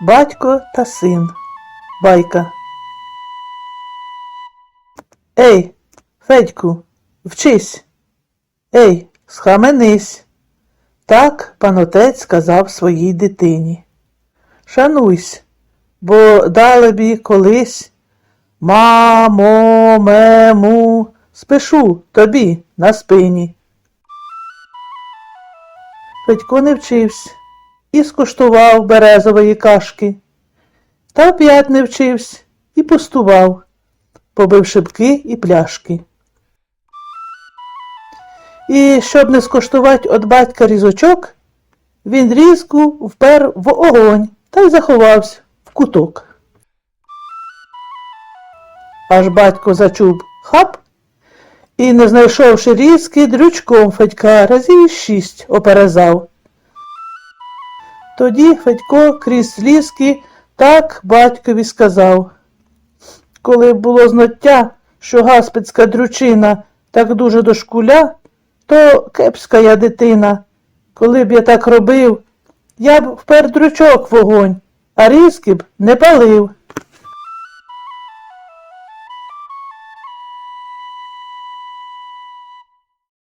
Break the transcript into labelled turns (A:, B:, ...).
A: Батько та син. Байка. Ей, Федьку, вчись. Ей, схаменись. Так пан отець сказав своїй дитині. Шануйсь, бо далебі колись. Мамо, мему, спишу тобі на спині. Федько не вчився і скуштував березової кашки. Та п'ять не вчився і пустував, побив шибки і пляшки. І щоб не скуштувати від батька різочок, він різку впер в огонь та й заховався в куток. Аж батько зачув хап і, не знайшовши різки, дрючком Федька разів шість оперезав. Тоді Федько крізь слізки так батькові сказав. Коли було знаття, що гаспецька дрючина так дуже дошкуля, то кепська я дитина. Коли б я так робив, я б впер дрючок в огонь, а різки б не палив.